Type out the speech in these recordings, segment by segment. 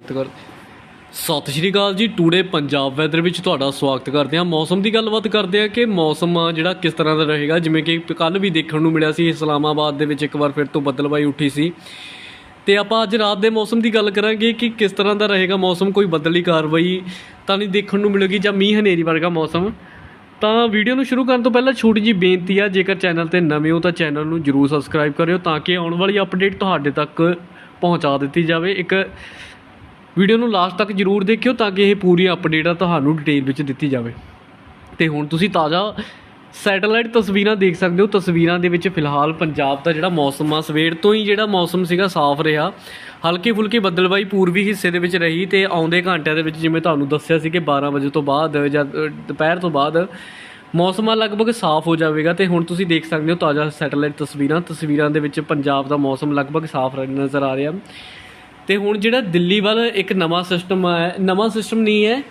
ਸਤਿ ਸ਼੍ਰੀ ਅਕਾਲ ਜੀ, today Punjab weather ਵਿੱਚ ਤੁਹਾਡਾ ਸਵਾਗਤ ਕਰਦੇ ਹਾਂ। ਮੌਸਮ ਦੀ ਗੱਲਬਾਤ ਕਰਦੇ ਹਾਂ ਕਿ ਮੌਸਮ ਆ ਜਿਹੜਾ ਕਿਸ ਤਰ੍ਹਾਂ ਦਾ ਰਹੇਗਾ। ਜਿਵੇਂ ਕਿ ਕੱਲ ਵੀ ਦੇਖਣ ਨੂੰ ਮਿਲਿਆ ਸੀ, ਇਸਲਾਮਾਬਾਦ ਦੇ ਵਿੱਚ ਇੱਕ ਵਾਰ ਫਿਰ ਤੋਂ ਬੱਦਲਬਾਈ ਉੱਠੀ ਸੀ। ਤੇ ਆਪਾਂ ਅੱਜ ਰਾਤ ਦੇ ਮੌਸਮ ਦੀ ਗੱਲ ਕਰਾਂਗੇ ਕਿ ਕਿਸ ਤਰ੍ਹਾਂ ਦਾ ਰਹੇਗਾ ਮੌਸਮ, ਕੋਈ ਬਦਲੀ ਕਾਰਵਾਈ ਤਾਂ ਨਹੀਂ ਦੇਖਣ ਨੂੰ ਮਿਲੇਗੀ ਜਾਂ ਮੀਂਹ ਹਨੇਰੀ ਵਰਗਾ ਮੌਸਮ। ਤਾਂ ਵੀਡੀਓ ਨੂੰ ਸ਼ੁਰੂ ਕਰਨ ਤੋਂ ਪਹਿਲਾਂ ਛੋਟੀ ਜੀ ਬੇਨਤੀ ਆ, ਜੇਕਰ ਚੈਨਲ ਤੇ ਨਵੇਂ ਹੋ ਤਾਂ ਚੈਨਲ ਨੂੰ ਜਰੂਰ ਸਬਸਕ੍ਰਾਈਬ ਕਰਿਓ ਤਾਂ ਕਿ ਆਉਣ ਵਾਲੀ ਅਪਡੇਟ ਤੁਹਾਡੇ ਤੱਕ ਪਹੁੰਚਾ ਦਿੱਤੀ ਜਾਵੇ। ਇੱਕ ਵੀਡੀਓ ਨੂੰ ਲਾਸਟ ਤੱਕ ਜਰੂਰ ਦੇਖਿਓ ਤਾਂ ਕਿ ਇਹ ਪੂਰੀ ਅਪਡੇਟ ਆ ਤੁਹਾਨੂੰ ਡਿਟੇਲ ਵਿੱਚ ਦਿੱਤੀ ਜਾਵੇ। ਤੇ ਹੁਣ ਤੁਸੀਂ ਤਾਜ਼ਾ ਸੈਟੇਲਾਈਟ ਤਸਵੀਰਾਂ ਦੇਖ ਸਕਦੇ ਹੋ। ਤਸਵੀਰਾਂ ਦੇ ਵਿੱਚ ਫਿਲਹਾਲ ਪੰਜਾਬ ਦਾ ਜਿਹੜਾ ਮੌਸਮ ਆ, ਸਵੇਰ ਤੋਂ ਹੀ ਜਿਹੜਾ ਮੌਸਮ ਸੀਗਾ ਸਾਫ਼ ਰਿਹਾ। ਹਲਕੀ ਫੁਲਕੀ ਬੱਦਲਬਾਈ ਪੂਰਬੀ ਹਿੱਸੇ ਦੇ ਵਿੱਚ ਰਹੀ ਤੇ ਆਉਂਦੇ ਘੰਟਿਆਂ ਦੇ ਵਿੱਚ ਜਿਵੇਂ ਤੁਹਾਨੂੰ ਦੱਸਿਆ ਸੀ ਕਿ 12 ਵਜੇ ਤੋਂ ਬਾਅਦ ਜਾਂ ਦੁਪਹਿਰ ਤੋਂ ਬਾਅਦ ਮੌਸਮ ਲਗਭਗ ਸਾਫ਼ ਹੋ ਜਾਵੇਗਾ। ਤੇ ਹੁਣ ਤੁਸੀਂ ਦੇਖ ਸਕਦੇ ਹੋ ਤਾਜ਼ਾ ਸੈਟੇਲਾਈਟ ਤਸਵੀਰਾਂ। ਤਸਵੀਰਾਂ ਦੇ ਵਿੱਚ ਪੰਜਾਬ ਦਾ ਮੌਸਮ ਲਗਭਗ ਸਾਫ਼ ਨਜ਼ਰ ਆ ਰਿਹਾ। ਤੇ ਹੁਣ ਜਿਹੜਾ ਦਿੱਲੀ ਵੱਲ ਇੱਕ ਨਵਾਂ ਸਿਸਟਮ ਹੈ ਨਵਾਂ ਸਿਸਟਮ ਨਹੀਂ ਹੈ,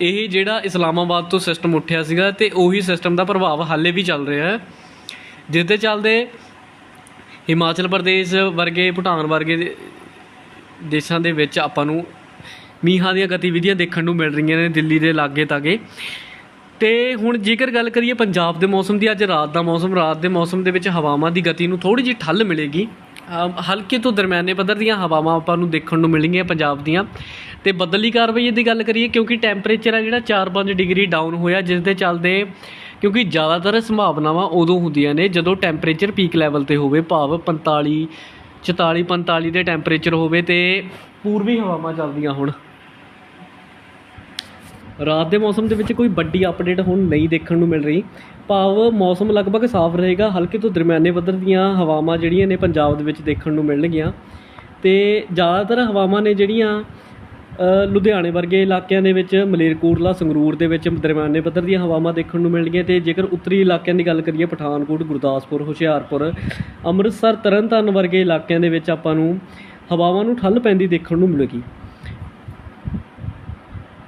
ਇਹ ਜਿਹੜਾ ਇਸਲਾਮਾਬਾਦ ਤੋਂ ਸਿਸਟਮ ਉੱਠਿਆ ਸੀਗਾ ਤੇ ਉਹੀ ਸਿਸਟਮ ਦਾ ਪ੍ਰਭਾਵ ਹਾਲੇ ਵੀ ਚੱਲ ਰਿਹਾ ਹੈ। ਜਿਸ ਦੇ ਚੱਲਦੇ ਹਿਮਾਚਲ ਪ੍ਰਦੇਸ਼ ਵਰਗੇ, ਭੂਟਾਨ ਵਰਗੇ ਦੇਸ਼ਾਂ ਦੇ ਵਿੱਚ ਆਪਾਂ ਨੂੰ ਮੀਂਹਾਂ ਦੀਆਂ ਗਤੀਵਿਧੀਆਂ ਦੇਖਣ ਨੂੰ ਮਿਲ ਰਹੀਆਂ ਨੇ ਦਿੱਲੀ ਦੇ ਲਾਗੇ ਤਾਗੇ। ਤੇ ਹੁਣ ਜੇਕਰ ਗੱਲ ਕਰੀਏ ਪੰਜਾਬ ਦੇ ਮੌਸਮ ਦੀ, ਅੱਜ ਰਾਤ ਦਾ ਮੌਸਮ, ਰਾਤ ਦੇ ਮੌਸਮ ਦੇ ਵਿੱਚ ਹਵਾਵਾਂ ਦੀ ਗਤੀ ਨੂੰ ਥੋੜੀ ਜਿਹੀ ਠੱਲ ਮਿਲੇਗੀ। ਹਲਕੇ ਤੋਂ ਦਰਮਿਆਨੇ ਪੱਧਰ ਦੀਆਂ ਹਵਾਵਾਂ ਆਪਾਂ ਨੂੰ ਦੇਖਣ ਨੂੰ ਮਿਲਣਗੀਆਂ ਪੰਜਾਬ ਦੀਆਂ। ਤੇ ਬਦਲੀ ਕਾਰਵਾਈ ਦੀ ਗੱਲ ਕਰੀਏ, ਕਿਉਂਕਿ ਟੈਂਪਰੇਚਰ ਆ ਜਿਹੜਾ 4-5 ਡਿਗਰੀ ਡਾਊਨ ਹੋਇਆ ਜਿਸ ਦੇ ਚੱਲਦੇ ਕਿਉਂਕਿ ਜ਼ਿਆਦਾਤਰ ਸੰਭਾਵਨਾਵਾਂ ਉਦੋਂ ਹੁੰਦੀਆਂ ਨੇ ਜਦੋਂ ਟੈਂਪਰੇਚਰ ਪੀਕ ਲੈਵਲ ਤੇ ਹੋਵੇ, ਭਾਵ 45 44 45 ਦੇ ਟੈਂਪਰੇਚਰ ਹੋਵੇ ਤੇ ਪੂਰਬੀ ਹਵਾਵਾਂ ਚੱਲਦੀਆਂ ਹੁਣ। ਰਾਤ ਦੇ ਮੌਸਮ ਦੇ ਵਿੱਚ ਕੋਈ ਵੱਡੀ ਅਪਡੇਟ ਹੁਣ ਨਹੀਂ ਦੇਖਣ ਨੂੰ ਮਿਲ ਰਹੀ। ਭਾਵ ਮੌਸਮ ਲਗਭਗ ਸਾਫ਼ ਰਹੇਗਾ, ਹਲਕੇ ਤੋਂ ਦਰਮਿਆਨੇ ਪੱਧਰ ਦੀਆਂ ਹਵਾਵਾਂ ਜਿਹੜੀਆਂ ਨੇ ਪੰਜਾਬ ਦੇ ਵਿੱਚ ਦੇਖਣ ਨੂੰ ਮਿਲਣਗੀਆਂ। ਤੇ ਜ਼ਿਆਦਾਤਰ ਹਵਾਵਾਂ ਨੇ ਜਿਹੜੀਆਂ ਲੁਧਿਆਣੇ ਵਰਗੇ ਇਲਾਕਿਆਂ ਦੇ ਵਿੱਚ ਮਲੇਰਕੋਟਲਾ ਸੰਗਰੂਰ ਦੇ ਵਿੱਚ ਦਰਮਿਆਨੇ ਪੱਧਰ ਦੀਆਂ ਹਵਾਵਾਂ ਦੇਖਣ ਨੂੰ ਮਿਲਣਗੀਆਂ ਤੇ ਜੇਕਰ ਉੱਤਰੀ ਇਲਾਕਿਆਂ ਦੀ ਗੱਲ ਕਰੀਏ, ਪਠਾਨਕੋਟ, ਗੁਰਦਾਸਪੁਰ, ਹੁਸ਼ਿਆਰਪੁਰ, ਅੰਮ੍ਰਿਤਸਰ, ਤਰਨਤਾਰਨ ਵਰਗੇ ਇਲਾਕਿਆਂ ਦੇ ਵਿੱਚ ਆਪਾਂ ਨੂੰ ਹਵਾਵਾਂ ਨੂੰ ਠੱਲ ਪੈਂਦੀ ਦੇਖਣ ਨੂੰ ਮਿਲੇਗੀ।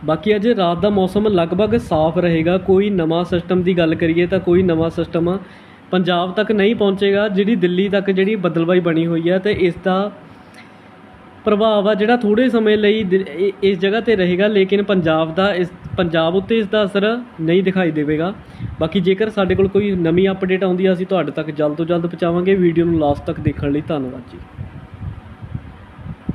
ਬਾਕੀ ਅੱਜ ਰਾਤ ਦਾ ਮੌਸਮ ਲਗਭਗ ਸਾਫ਼ ਰਹੇਗਾ। ਕੋਈ ਨਵਾਂ ਸਿਸਟਮ ਦੀ ਗੱਲ ਕਰੀਏ ਤਾਂ ਕੋਈ ਨਵਾਂ ਸਿਸਟਮ ਪੰਜਾਬ ਤੱਕ ਨਹੀਂ ਪਹੁੰਚੇਗਾ, ਜਿਹੜੀ ਦਿੱਲੀ ਤੱਕ ਜਿਹੜੀ ਬਦਲਵਾਈ ਬਣੀ ਹੋਈ ਹੈ ਤੇ ਇਸ ਦਾ ਪ੍ਰਭਾਵ ਆ ਜਿਹੜਾ ਥੋੜੇ ਸਮੇਂ ਲਈ ਦਿ- ਇਸ ਜਗ੍ਹਾ ਤੇ ਰਹੇਗਾ, ਲੇਕਿਨ ਪੰਜਾਬ ਦਾ ਇਸ ਪੰਜਾਬ ਉੱਤੇ ਇਸ ਦਾ ਅਸਰ ਨਹੀਂ ਦਿਖਾਈ ਦੇਵੇਗਾ। ਬਾਕੀ ਜੇਕਰ ਸਾਡੇ ਕੋਲ ਕੋਈ ਨਵੀਂ ਅਪਡੇਟ ਆਉਂਦੀ ਆ, ਅਸੀਂ ਤੁਹਾਡੇ ਤੱਕ ਜਲਦ ਤੋਂ ਜਲਦ ਪਹੁੰਚਾਵਾਂਗੇ। ਵੀਡੀਓ ਨੂੰ ਲਾਸਟ ਤੱਕ ਦੇਖਣ ਲਈ ਧੰਨਵਾਦ ਜੀ।